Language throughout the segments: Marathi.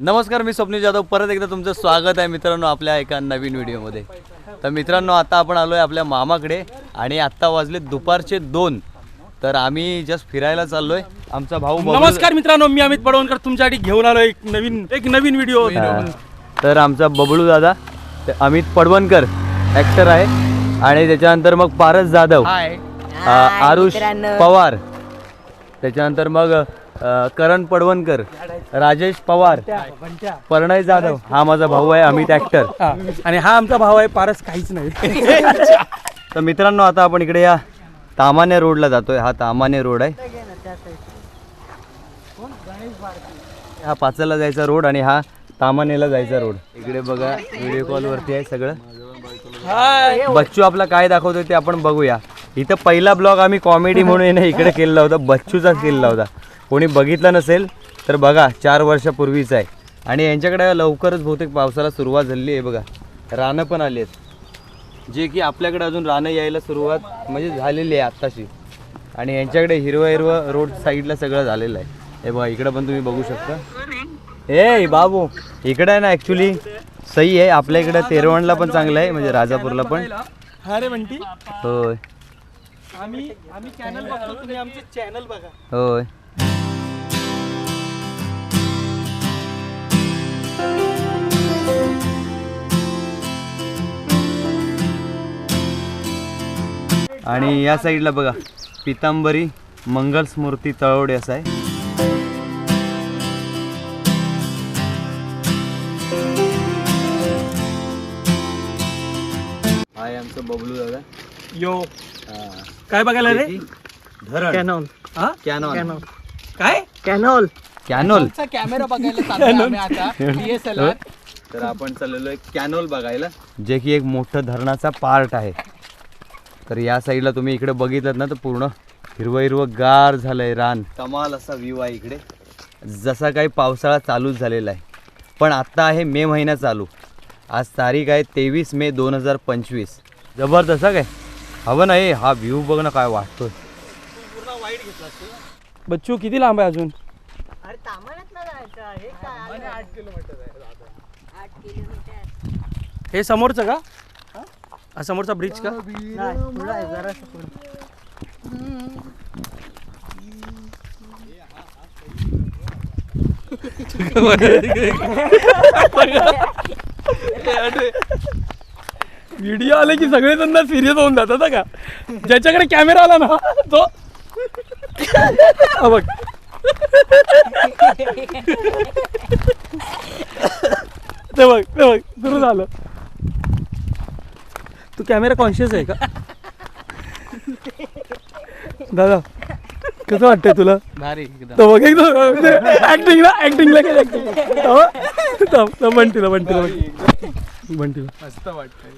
नमस्कार मी स्वप्नील जाधव. परत एकदा तुमचं स्वागत आहे मित्रांनो आपल्या एका नवीन व्हिडिओमध्ये. तर मित्रांनो आता आपण आलो आहे आपल्या मामाकडे आणि आत्ता वाजले दुपारचे दोन. तर आम्ही जस्ट फिरायला चाललो आहे आमचा भाऊ बबलू- नमस्कार मित्रांनो मी अमित पडवणकर तुमच्यासाठी घेऊन आलो एक नवीन एक नवीन व्हिडिओ. हा. तर आमचा बबलू दादा ते अमित पडवणकर ॲक्टर आहे. आणि त्याच्यानंतर मग पारस जाधव. हाय आ, आरुष पवार. त्याच्यानंतर मग करण पडवणकर राजेश पवार प्रणय जाधव हा माझा भाऊ आहे अमित ॲक्टर हा. आणि हा आमचा भाव आहे पारस काहीच नाही. तर मित्रांनो आता आपण इकडे या तामाने रोडला जातोय. हा तामाने रोड आहे. हा पाचला जायचा रोड आणि हा तामानेला जायचा रोड. इकडे बघा व्हिडिओ कॉल वरती आहे सगळं. बच्चू आपला काय दाखवतोय ते आपण बघूया. इथं पहिला ब्लॉग आम्ही कॉमेडी म्हणून इकडे केलेला होता बच्चूचाच केलेला होता. कोणी बघितलं नसेल तर बघा चार वर्षापूर्वीचा आहे. आणि यांच्याकडे लवकरच बहुतेक पावसाला सुरुवात झालेली आहे बघा. रानं पण आली आहेत. जे की आपल्याकडे अजून रानं यायला सुरुवात म्हणजे झालेली आहे आत्ताशी. आणि यांच्याकडे हिरवं हिरवं रोड साईडला सगळं झालेलं आहे. हे बघा इकडं पण तुम्ही बघू शकता. ए बाबू इकडे आहे ना ॲक्च्युली सही आहे आपल्या इकडे तेरवणला पण चांगलं आहे म्हणजे राजापूरला पण. होय. आम्ही आम्ही चॅनल बघतो तुम्ही आमचे चॅनल बघा. होय. आणि या साईडला बघा पितांबरी मंगल स्मृती तळवडे असं आहे. हाय आमचं बबलू दादा. यो. काय बघायला रे? धरण. कॅनॉन हा? कॅनॉन काय? कॅनॉल. कॅनोल. कॅमेरा बघायला चाललोय आम्ही आता DSLR. तर आपण चाललेलो कॅनोल बघायला. जे की एक मोठं धरणाचा पार्ट आहे. तर या साईडला तुम्ही इकडे बघितलं ना तर पूर्ण हिरवं हिरवं गार झालंय रान. कमाल असा व्ह्यू आहे इकडे. जसा काही पावसाळा चालूच झालेला आहे. पण आत्ता आहे मे महिना चालू. आज तारीख आहे तेवीस मे दोन हजार पंचवीस. जबरदस्त हा काय हवं नाही हा व्ह्यू बघ ना काय वाटतोय. बच्चू किती लांब आहे अजून? अरे तामाण्यातनं जायचं आहे. काय आठ किलोमीटर आहे. आठ किलोमीटर. हे समोरचं का? हा समोरचा ब्रिज का? नाही पुढं आहे जरासं पुढं. व्हिडिओ आले की सगळे जण सिरियस होऊन जातात का? ज्याच्याकडे कॅमेरा आला ना तो हा बघ. ते बघ ते बघ सुरू झालं. कॅमेरा कॉन्शियस आहे का? दादा कसं वाटतंय तुला? भारी तो बघ एकदम ऍक्टिंग ऍक्टिंगला केलं. मस्त वाटतंय.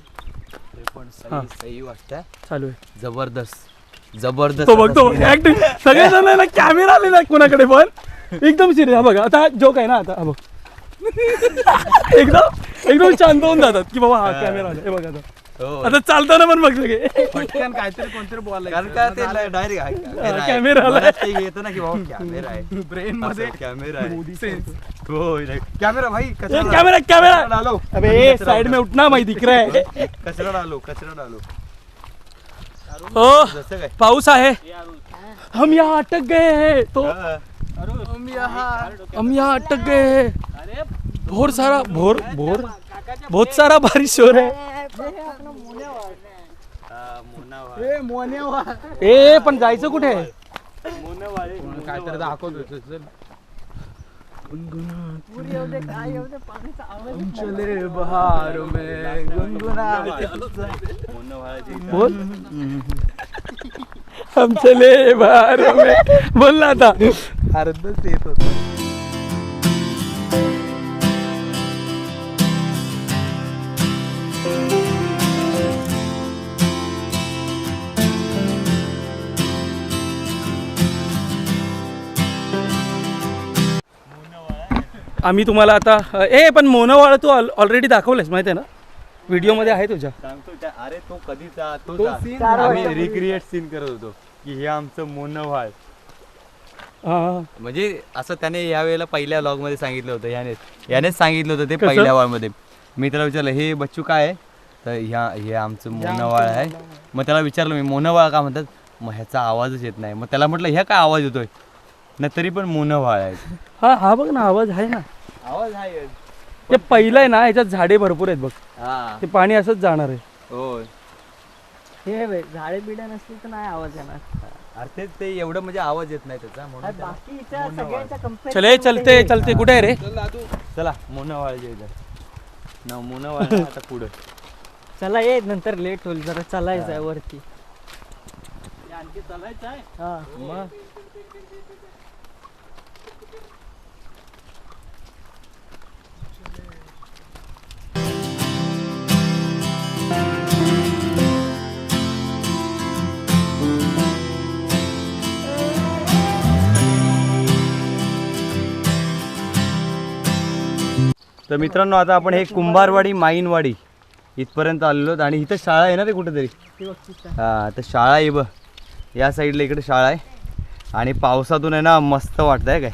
हा. सही वाटतंय. चालू आहे. जबरदस्त जबरदस्त तो बघ बघ ऍक्टिंग सगळे. जण आहे ना कॅमेरा आले ना कोणाकडे पण. एकदम सिरियस हा बघ आता जोक आहे ना आता हा बघ. एकदम एकदम शांत होऊन जातात की बाबा हा कॅमेरा आला. हे बघ आता. आता चालताना पण बघ सगळे पटकन काहीतरी कोणतरी बोलायचं. कारण का ते डायरेक्ट कॅमेरा आला. येतो ना की बाबा कॅमेरा आहे. ब्रेन मध्ये कॅमेरा आहे. कॅमेरा भाई कॅमेरा कॅमेरा डालो. अबे साइड में उठना भाई दिख रहा है. कचरा डालो कचरा डालो. हो जसं काय? पाऊस आहे. हम यहाँ अटक गए हैं. तो हम यहाँ हम यहाँ अटक गए हैं. भोर सारा भोर भोर? बहुत सारा बारिश हो रहा है। ए मोन्यावा ए पण जायचं कुठे? दाखवतो चल. चले बहार में गुनगुना बोल. हम चले बाहर में. बोल ना आता. अर्धच येत होत. आम्ही तुम्हाला आता ए पण मोनवाळा तू ऑलरेडी दाखवलंस माहिती आहे ना? व्हिडिओमध्ये आहे तुझ्या. सांगतो त्या अरे तो कधीचा तो scene आम्ही. रिक्रिएट सीन करत होतो की हे आमचं मोनव्हाळ हा. म्हणजे असं त्याने यावेळेला पहिल्या vlog मध्ये सांगितलं होतं याने यानेच सांगितलं होतं ते पहिल्या वाळमध्ये मी त्याला विचारलं हे बच्चू काय आहे? तर ह्या हे आमचं मोनवाळ आहे. मग त्याला विचारलं मी मोनवाळ का म्हणतात? मग ह्याचा आवाजच येत नाही. मग त्याला म्हटलं ह्या काय आवाज येतोय? ना तरी पण मोनवाळ आहे हा हा बघ ना आवाज आहे ना. आवाज आहे. ते पहिलं आहे ना ह्याच्यात झाडे भरपूर आहेत बघ. हा. ते पाणी असंच जाणार आहे. होय. हे बघ, झाडे बिडे नसली तर नाही आवाज येणार. अरे ते- ते एवढं म्हणजे आवाज येत नाही त्याचा म्हणून आणि त्याला- सगळ्यांच्या चले चलते मध्ये चलते कुठे आहे रे? चला मोनवाळ जे इथं. ना मोनवाळ नाही, आता पुढं. चला ये नंतर लेट होईल. जरा चालायचं आहे वरती. हा. मग? तर मित्रांनो आता आपण हे कुंभारवाडी माईनवाडी इथपर्यंत आलेलो आणि इथं शाळा आहे ना रे कुठेतरी? ती बघतीस का? हा तर शाळा आहे बघ. या साईडला इकडे शाळा आहे. आणि पावसातून आहे ना मस्त वाटत आहे काय?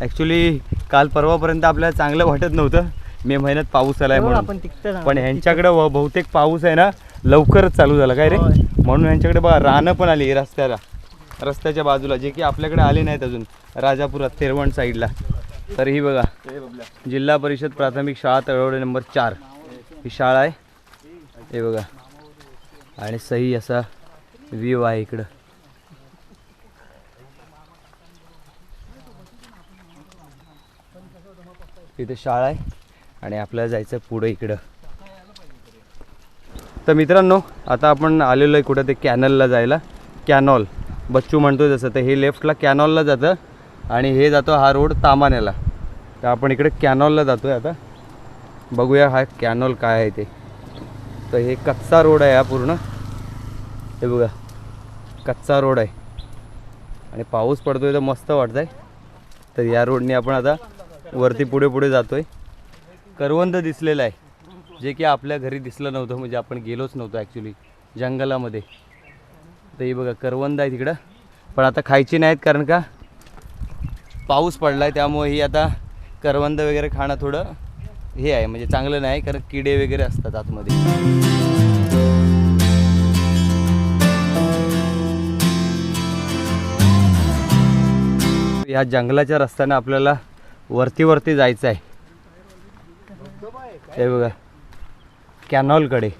ॲक्च्युली काल परवापर्यंत आपल्याला चांगलं वाटत नव्हतं. मे महिन्यात पाऊस आलाय बघ, म्हणून. पण ह्यांच्याकडे बहुतेक पाऊस आहे ना लवकरच चालू झाला. काय रे. म्हणून ह्यांच्याकडे बघा रानं पण आली रस्त्याला. रस्त्याच्या बाजूला. जे की आपल्याकडे आले नाहीत अजून. राजापुरात तेरवण साईडला. तर ही बघा जिल्हा परिषद प्राथमिक शाळा तळवडे नंबर चार. ही शाळा आहे. हे बघा. आणि सही असा व्ह्यू आहे इकडं. इथे शाळा आहे आणि आपल्याला जायचं पुढे इकडं. तर मित्रांनो आता आपण आलेलो आहे कुठं ते कॅनलला जायला. कॅनॉल. बच्चू म्हणतोय तसं. तर हे लेफ्टला कॅनॉलला जातं. आणि हे जातो हा रोड तामान्याला. तर आपण इकडे कॅनॉलला जातो आहे आता. बघूया हा कॅनॉल काय आहे ते. तर हे कच्चा रोड आहे हा पूर्ण. हे बघा कच्चा रोड आहे. आणि पाऊस पडतोय तर मस्त वाटत आहे तर या रोडने आपण आता वरती पुढे पुढे जातो आहे करवंद दिसलेलं आहे. जे की आपल्या घरी दिसलं नव्हतं म्हणजे आपण गेलोच नव्हतो ॲक्च्युली जंगलामध्ये. तर हे बघा करवंद आहे तिकडं. पण आता खायची नाहीत कारण का? पाऊस पडला आहे त्यामुळे ही आता करवंद वगैरे खाणं थोडं हे आहे म्हणजे चांगलं नाही कारण किडे वगैरे असतात आतमध्ये. या जंगलाच्या रस्त्याने आपल्याला वरती वरती जायचं आहे. हे बघा कॅनॉलकडे.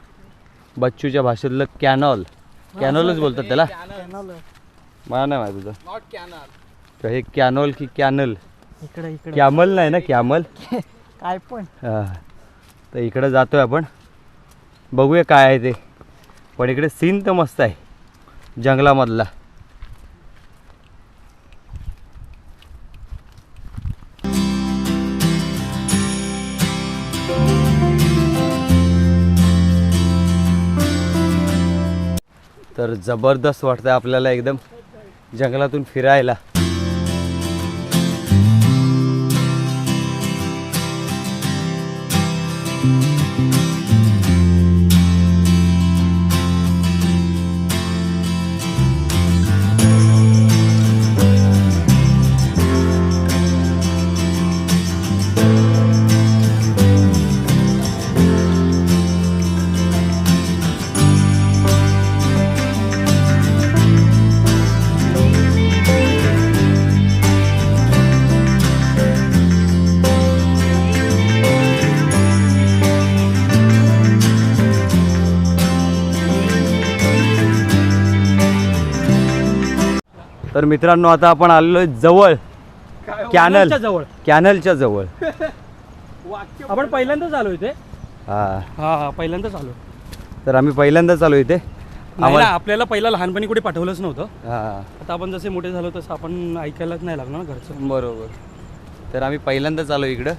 बच्चूच्या भाषेतलं कॅनॉल. कॅनॉलच बोलतात त्याला? मला नाही माहिती तुझं तर हे कॅनॉल की कॅनल? इकडे इकडे. कॅमल नाही ना कॅमल? काय पण. हा. तर इकडं जातोय आपण. बघूया काय आहे ते. पण इकडे सीन तर मस्त आहे. जंगलामधला. तर जबरदस्त वाटतंय आपल्याला एकदम जंगलातून फिरायला. तर मित्रांनो आता आपण आलेलो आहे जवळ. कॅनल. जवळ. कॅनलच्या जवळ. आपण पहिल्यांदाच आलो इथे. हा. हा हा पहिल्यांदाच आलो. तर आम्ही पहिल्यांदाच आलो इथे. नाही ना आम्हाला- आपल्याला पहिला लहानपणी कुठे पाठवलंच नव्हतं. हा. आता आपण जसे मोठे झालो तसं आपण ऐकायलाच नाही लागणार ना घरचं. बरोबर. तर आम्ही पहिल्यांदाच आलो इकडं.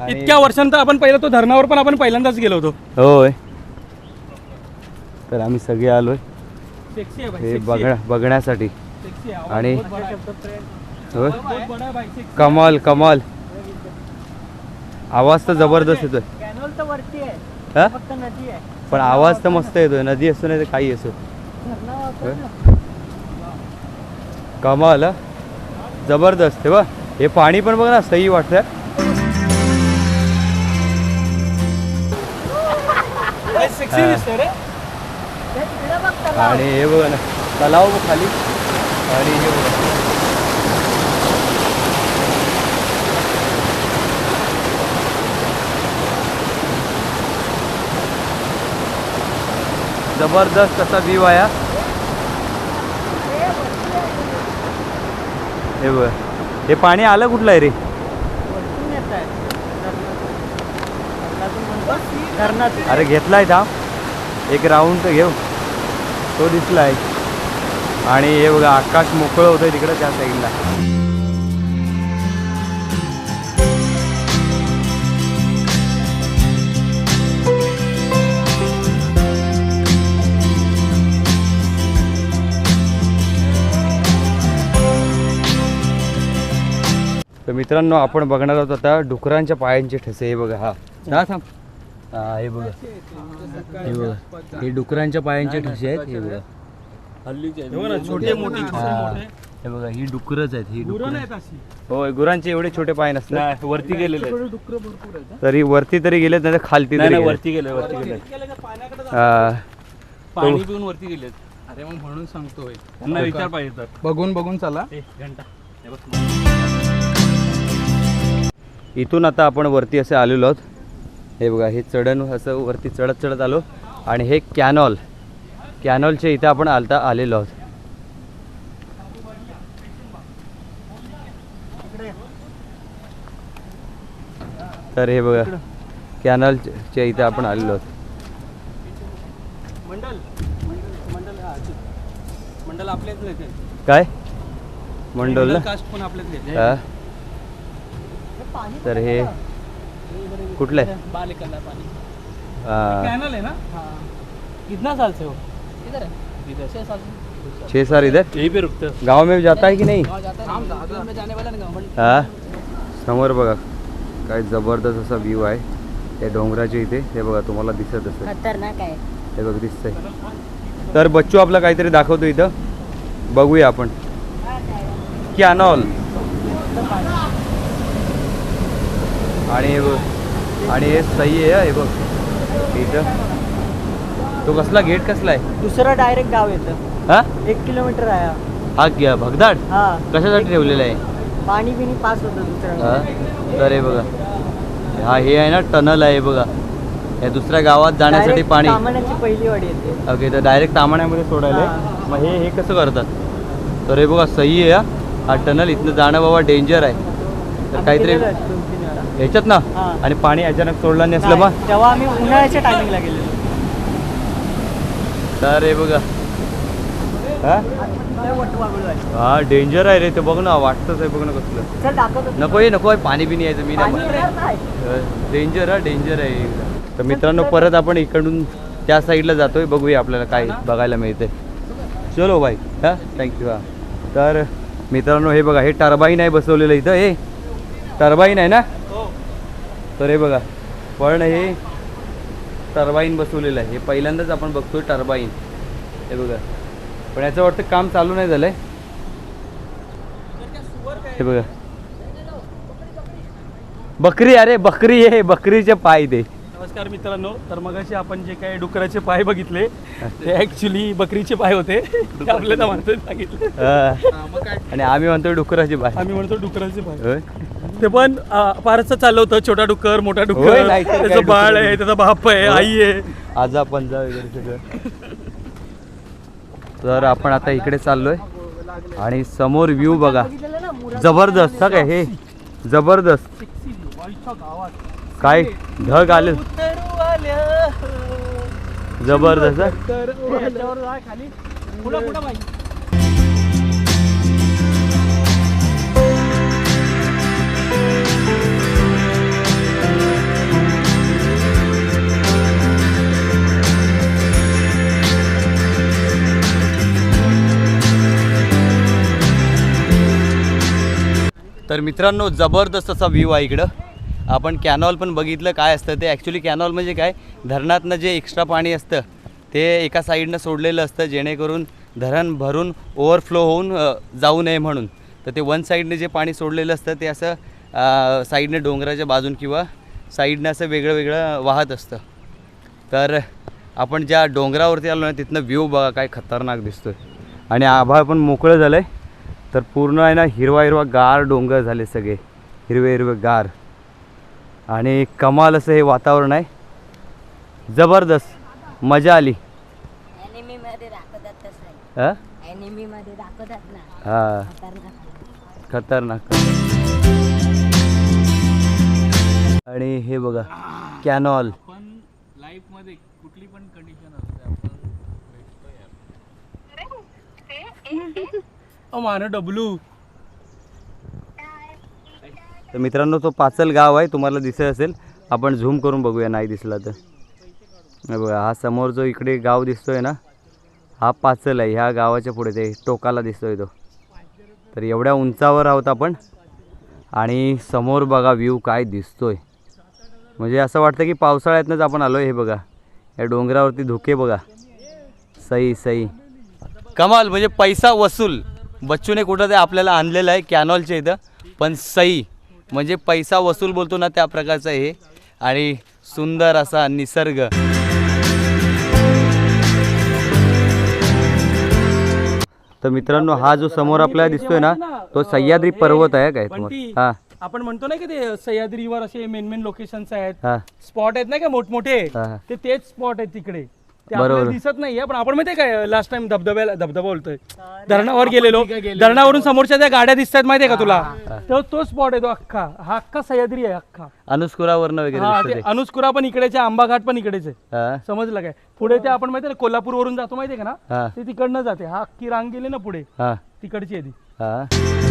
आणि- इतक्या वर्षांतर आपण पहिला तो धरणावर पण आपण पहिल्यांदाच गेलो होतो. होय. तर आम्ही सगळे आलोय. सेक्सी हे बघ. बघण्यासाठी. आणि-. कमाल कमाल. आवाज तर जबरदस्त येतोय. पण आवाज तर मस्त येतोय. नदी असो नाही तर काही असो. कमाल? जबरदस्त. बघ हे पाणी पण बघ ना सही वाटतं सेक्सी दिसतोय रे हे. तिकडे बघ तलाव. आणि हे बघा ना तलाव खाली. आणि हे बघा. जबरदस्त असा व्ह्यू आहे हा. हे बघ. हे पाणी आलं कुठलं आहे रे. अरे घेतलाय थांब. एक राऊंड तर घेऊ. तो दिसलाय. आणि हे बघा आकाश मोकळं होतंय तिकडं त्या साईडला तर मित्रांनो आपण बघणार आहोत आता डुकरांच्या पायांचे ठसे. हे बघा हा. हा थांब. हा हे बघा. हे बघा हे डुकरांच्या पायांचे ठसे आहेत. हे बघा. छोटे मोठे हा. बघा ही डुकरच आहेत ही डुकर. होय गुरांचे एवढे छोटे पाय नसतात वरती गेलेले डुकर भरपूर आहेत तरी वरती तरी गेलेत नाही तर खालती तरी. वरती गेले वरती गेले. पाण्याकडे हा. पाणी पिऊन वरती गेलेत. अरे मग म्हणून सांगतोय. त्यांना विचार पाहिजे तर. बघून बघून चला. घंटा. हे. इथून आता आपण वरती असे आलेलो आहोत. हे बघा हे चढण असं वरती चढत चढत आलो. आणि हे कॅनॉल. कॅनॉलच्या इथं आपण आलता आलेलो आहोत. तर हे बघा कॅनॉलच्या इथं आपण आलेलो आहोत. मंडल. मंडल हा, ठीक. मंडल आपल्याच येते काय? मंडोल ना कास्ट पण आपल्याच येते हा. तर हे कुठलं? आहे? बालिकाला पाणी. कॅनल ना? कितना साल से हो? है। छः साल इधर? यही पे रुकते गाव में जाता है की नहीं? हा समोर बघा काय जबरदस्त असा व्ह्यू आहे. त्या डोंगराच्या इथे. हे बघा तुम्हाला दिसत असेल. खतरनाक आहे. हे बघ दिसतंय. तर बच्चू आपला काहीतरी दाखवतो इथं. बघूया आपण. कॅनॉल आणि हे बघ आणि हे सही आहे हा, हे बघ. इथं. तो कसला गेट कसला आहे? दुसरं डायरेक्ट गाव येतं. हा? एक किलोमीटर आहे हा. हा भगदाड? हा. कशासाठी ठेवलेला आहे? पाणी बिणी पास होतं दुसरं हा? तर हे बघा. हा हे आहे ना टनल आहे बघा. या दुसऱ्या गावात जाण्यासाठी Direct पाणी. पहिली वाडी येते. ओके तर डायरेक्ट तामाण्यामध्ये सोडायला आहे. मग हे हे कसं करतात? तर हे बघा सही आहे हा. हा टनल इथनं जाणं बाबा डेंजर आहे. तर आम्ही काहीतरी गेलेलो आहे दोन तीन वेळा. ह्याच्यात ना? हा. आणि पाणी अचानक सोडलं नसलं मग नाही, तेव्हा आम्ही उन्हाळ्याच्या टायमिंगला गेलेलो. तर हे बघा? हा. हा डेंजर आहे रे ते बघ ना वाटतंच आहे बघ ना कसलं. नको आहे नको आहे पाणी बिनी यायचं मी नाही. डेंजर हा डेंजर आहे. तर मित्रांनो परत आपण इकडून त्या साईडला जातोय बघूया आपल्याला काय बघायला मिळते चलो बाई हां थँक्यू हां. तर मित्रांनो हे बघा हे टर्बाईन आहे बसवलेलं इथं हे. टर्बाईन आहे ना? तर हे बघा पण हे टर्बाईन बसवलेलं आहे. हे पहिल्यांदाच आपण बघतोय टर्बाईन. हे बघा. पण याचं वाटतं काम चालू नाही झालंय. हे बघा. बकरी अरे बकरी आहे बकरीचे पाय ते नमस्कार मित्रांनो. तर मगाशी आपण जे काही डुकराचे पाय बघितले ते ऍक्च्युली बकरीचे पाय होते. ते आपल्या त्या माणसाने सांगितले. हा. आणि आम्ही म्हणतो डुकराचे पाय. आम्ही म्हणतो डुकराचे पाय? ते पण फारच चाललं होतं छोटा डुकर मोठा काय त्याचं बाळ. आहे त्याचा बाप आहे आई आहे. आजा पंजा वगैरे सगळं. तर आपण आता इकडे चाललोय. आणि समोर व्ह्यू बघा. जबरदस्त हा काय हे. जबरदस्त. काय? ढग आले. जबरदस्त. हा? पुढं पुढं बाई. तर मित्रांनो जबरदस्त असा व्ह्यू आहे इकडं. आपण कॅनॉल पण बघितलं काय असतं ते. ॲक्च्युली कॅनॉल म्हणजे काय? धरणातनं जे एक्स्ट्रा पाणी असतं ते एका साईडनं सोडलेलं असतं जेणेकरून धरण भरून ओव्हरफ्लो होऊन जाऊ नये म्हणून. तर ते वन साईडने जे पाणी सोडलेलं असतं ते असं साईडने डोंगराच्या बाजून किंवा साईडनं असं वेगळं वेगळं वाहत असतं. तर आपण ज्या डोंगरावरती आलो ना तिथनं व्ह्यू बघा काय खतरनाक दिसतो आणि आभाळ पण मोकळं झालं आहे तर पूर्ण आहे ना हिरवा हिरवा गार डोंगर झाले सगळे. हिरवे हिरवे गार. आणि कमाल असं हे वातावरण आहे. जबरदस्त. मजा आली. हां एनिमी मध्ये दाखवतात ना. हां. खतरनाक खतरनाक. आणि हे बघा कॅनॉल. पण लाईफमध्ये कुठली पण कंडिशन असते आपण भेटतोय मान डब्लू. तर मित्रांनो तो पाचल गाव आहे तुम्हाला दिसत असेल. आपण झूम करून बघूया नाही दिसला तर. बघा हा समोर जो इकडे गाव दिसतोय ना हा पाचल आहे. ह्या गावाच्या पुढे ते टोकाला दिसतोय तो. तर एवढ्या उंचावर आहोत आपण. आणि समोर बघा व्ह्यू काय दिसतोय. म्हणजे असं वाटतं की पावसाळ्यातनंच आपण आलो हे बघा. या डोंगरावरती धुके बघा. सई सई. कमाल म्हणजे पैसा वसूल. बच्चूने कुठं ते आपल्याला आणलेलं आहे कॅनॉलच्या इथं. पण सई म्हणजे पैसा वसूल बोलतो ना त्या प्रकारचं हे. आणि सुंदर असा निसर्ग. तर मित्रांनो हा जो समोर आपल्याला दिसतोय ना तो सह्याद्री पर्वत आहे काय पण तुम्हाला? ती- हा. आपण म्हणतो ना की ते सह्याद्रीवर असे मेन मेन लोकेशन्स आहेत. हा. स्पॉट आहेत ना का मोठमोठे? हा. ते तेच स्पॉट आहेत तिकडे. ते बरोबर. आपल्याला दिसत नाहीये पण आपण माहितीये काय लास्ट टाइम धबधब्याला धबधबा बोलतोय. धरणावर गेलेलो. धरणावरून समोरच्या त्या गाड्या दिसतात माहितीये का तुला? तो तो स्पॉट आहे तो अख्खा. हा अख्खा सह्याद्री आहे अख्खा. अनुस्कुरावरनं वगैरे हा दिसतं ते ते. अनुस्कुरा पण इकडेच आंबा घाट पण इकडेच. आहे हा. समजलं काय? पुढे ते आपण माहितीये ना कोल्हापूर वरून जातो माहितीये का ना? हा. ते तिकडनं जाते. हा अख्खी रांग गेली ना पुढे? हा. तिकडची आहे ती. हा.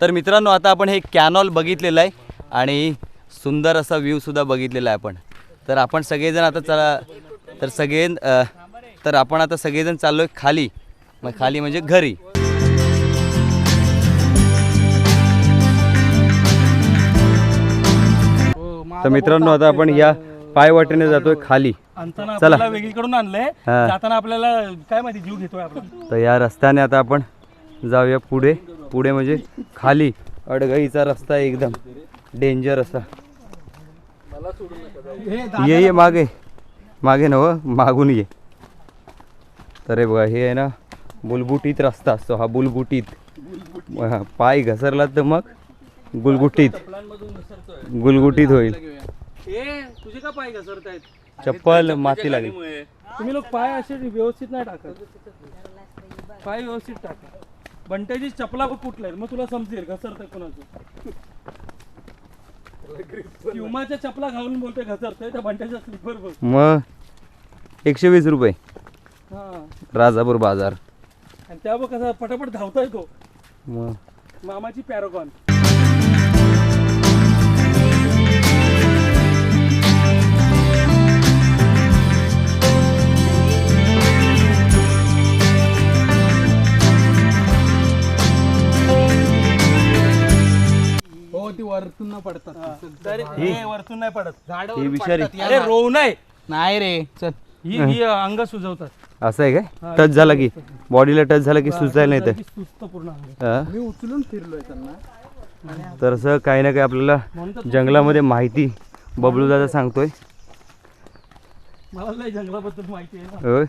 तर मित्रांनो आता आपण हे कॅनॉल बघितलेलं आहे आणि सुंदर असा व्ह्यूसुद्धा बघितलेला आहे आपण. तर आपण सगळेजण आता चला तर सगळे तर आपण आता सगळेजण चाललो आहे खाली. मग खाली म्हणजे घरी. तर मित्रांनो आता आपण या पायवाटेने जातोय खाली. चला. आपल्याला वेगळीकडून आणलंय. हा. जाताना आपल्याला काय माहिती जीव घेतोय आपण. तर या रस्त्याने आता आपण जाऊया पुढे. पुढे म्हणजे खाली अडगईचा रस्ता एकदम. डेंजर असा. ये ये मागे. मागे नव मागून ये. तर हे बघा हे आहे ना बुलबुटीत रस्ता असतो हा बुलबुटीत. पाय घसरला तर मग गुलगुटीत गुलगुटीत होईल. ए तुझे का पाय घसरतायत? चप्पल माती लागली. तुम्ही लोक पाय असे व्यवस्थित नाही टाकत. पाय व्यवस्थित टाका. बंट्याची चपला कुठल्या मग तुला समजेल घसरतंय कोणाचं. क्युमाच्या चपला घालून बोलतोय घसरतोय त्या बंट्याच्या स्लीपर बघ. मग? एकशे वीस रुपये. हा. राजापूर बाजार. आणि त्या बघ कसा पटापट धावतोय तो. मग? मामाची पॅरोगॉन. वरतून न पडतात तर हे. वरतून नाही पडत. ही विषारी. अरे रोव नाही. नाही रे चल. ही ही. अंग सुजवतात. असं आहे काय? टच झाला की. बॉडीला टच झाला की सुचायला नाही तर. सुस्त पूर्ण अंग. हा? मी उचलून फिरलोय त्यांना. तर असं काही ना काही आपल्याला जंगलामध्ये माहिती. बबलू दादा सांगतोय. मला लय जंगलाबद्दल माहिती आहे ना. होय.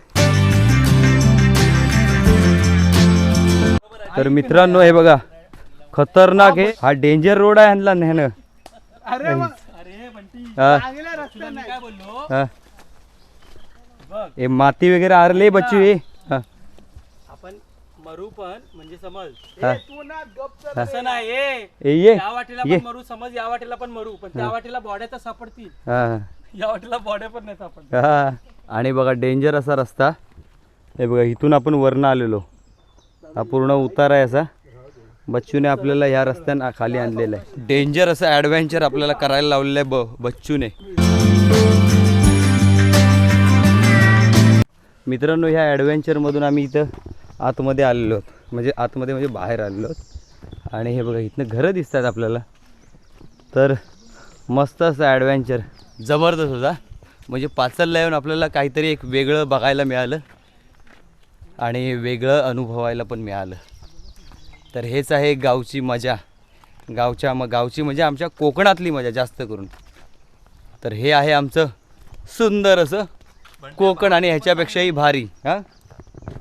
तर मित्रांनो हे बघा. खतरनाक आहे. हा डेंजर रोड आहे ह्यांना ह्यानं अरे अरे बंटी हा, तुला मी काय बोललो? हा. बघ. हे माती वगैरे आरले बच्चू हे हा, आपण मरू पण म्हणजे समज. हा. असं नाही ए. ए, ये. या वाटेला ये. पण मरू समज या वाटेला पण मरू पण त्या वाटेला बॉड्या तर सापडतील. हा. या वाटेला बॉड्या पण नाही सापडतील हा. आणि बघा डेंजर असा रस्ता. हे बघा इथून आपण वरनं आलेलो. हा पूर्ण उतार आहे असा. बच्चूने आपल्याला ह्या रस्त्यानं खाली आणलेलं आहे. डेंजर असं ॲडव्हेंचर आपल्याला करायला लावलेलं आहे ब बच्चूने. मित्रांनो ह्या ॲडव्हेंचरमधून आम्ही इथं आतमध्ये आलेलो आहोत. म्हणजे आतमध्ये म्हणजे बाहेर आलेलो आहोत. आणि हे बघा इथनं घरं दिसतात आपल्याला. तर मस्त असं ॲडव्हेंचर जबरदस्त होता. म्हणजे पाचलला येऊन आपल्याला काहीतरी एक वेगळं बघायला मिळालं. आणि वेगळं अनुभवायला पण मिळालं. तर हेच आहे गावची मजा. गावच्या म गावची म्हणजे आमच्या कोकणातली मजा जास्त करून. तर हे आहे आमचं सुंदर असं कोकण आणि ह्याच्यापेक्षाही भारी हां?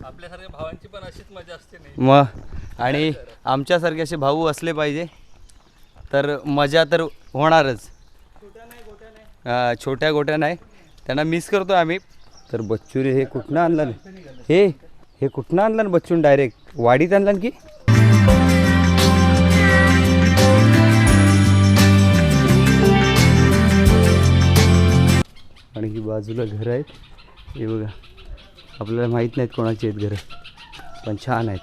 आपल्यासारख्या भावांची पण अशीच मजा असते नाही. मग आणि आमच्यासारखे असे भाऊ असले पाहिजे. तर मजा तर होणारच. छोट्या गोट्या नाही. त्यांना मिस करतो आम्ही. तर बच्चूने हे कुठनं आणलं? हे हे कुठनं आणलं ना बच्चून डायरेक्ट वाडीत आणलं की? बाजूला घरं आहेत. हे बघा. आपल्याला माहीत नाहीत कोणाची आहेत घरं. पण छान आहेत.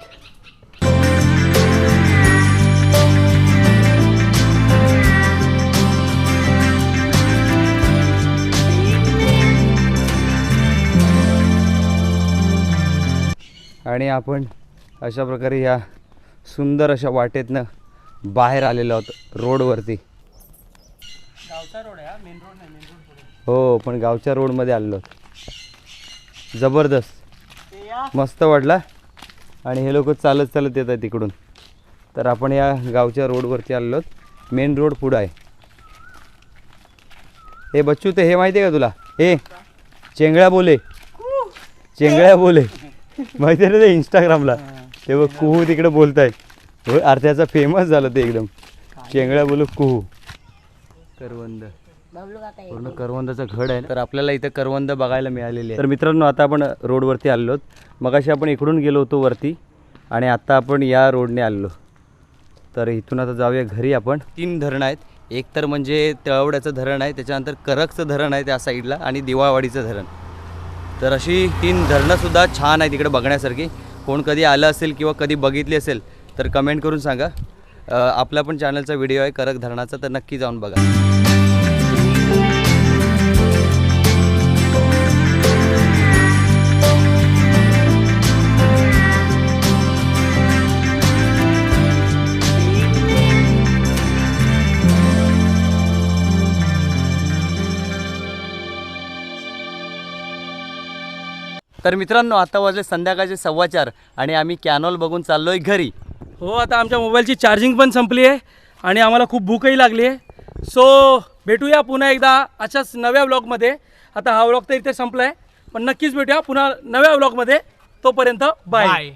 आणि आपण अशा प्रकारे या सुंदर अशा वाटेतनं बाहेर आलेलो आहोत रोडवरती. गावचा रोड आहे मेन रोड हो पण गावच्या रोडमध्ये आलेलो जबरदस्त. मस्त वाटला आणि हे लोक चालत चालत येत आहेत तिकडून तर आपण या गावच्या रोडवरती आलेलो मेन रोड पुढं आहे. हे बच्चू ते हे माहिती आहे का तुला? हे चेंगळ्या बोले. चेंगळ्या बोले. माहिती आहे ना ते इंस्टाग्रामला ते बघ कुहू तिकडे बोलतायत. हो अर्ध्याचा फेमस झालं ते एकदम. चेंगळ्या बोलू कुहू. करवंद. पूर्ण करवंदाचं घड आहे तर आपल्याला इथं करवंद बघायला मिळालेली आहे तर मित्रांनो आता आपण रोडवरती आलेलो आहोत. मगाशी आपण इकडून गेलो होतो वरती आणि आता आपण या रोडने आलेलो. तर इथून आता जाऊया घरी आपण. तीन धरणं आहेत. एक तर म्हणजे तळवड्याचं धरण आहे त्याच्यानंतर करकचं धरण आहे त्या साईडला आणि दिवाळवाडीचं धरण. तर अशी तीन धरणंसुद्धा छान आहे तिकडे बघण्यासारखी. कोण कधी आलं असेल किंवा कधी बघितली असेल तर कमेंट करून सांगा. आपला पण चॅनलचा व्हिडिओ आहे करक धरणाचा तर नक्की जाऊन बघा. तर मित्रांनो आता वाजले संध्याकाळचे सव्वा चार आणि आम्ही कॅनॉल बघून चाललोय घरी. हो आता आमच्या मोबाईलची चार्जिंग पण संपली आहे आणि आम्हाला खूप भूकही लागली आहे सो भेटूया पुन्हा एकदा अशाच नव्या व्लॉगमध्ये आता हा व्लॉग तर इथे संपला आहे पण नक्कीच भेटूया पुन्हा नव्या व्लॉगमध्ये तोपर्यंत बाय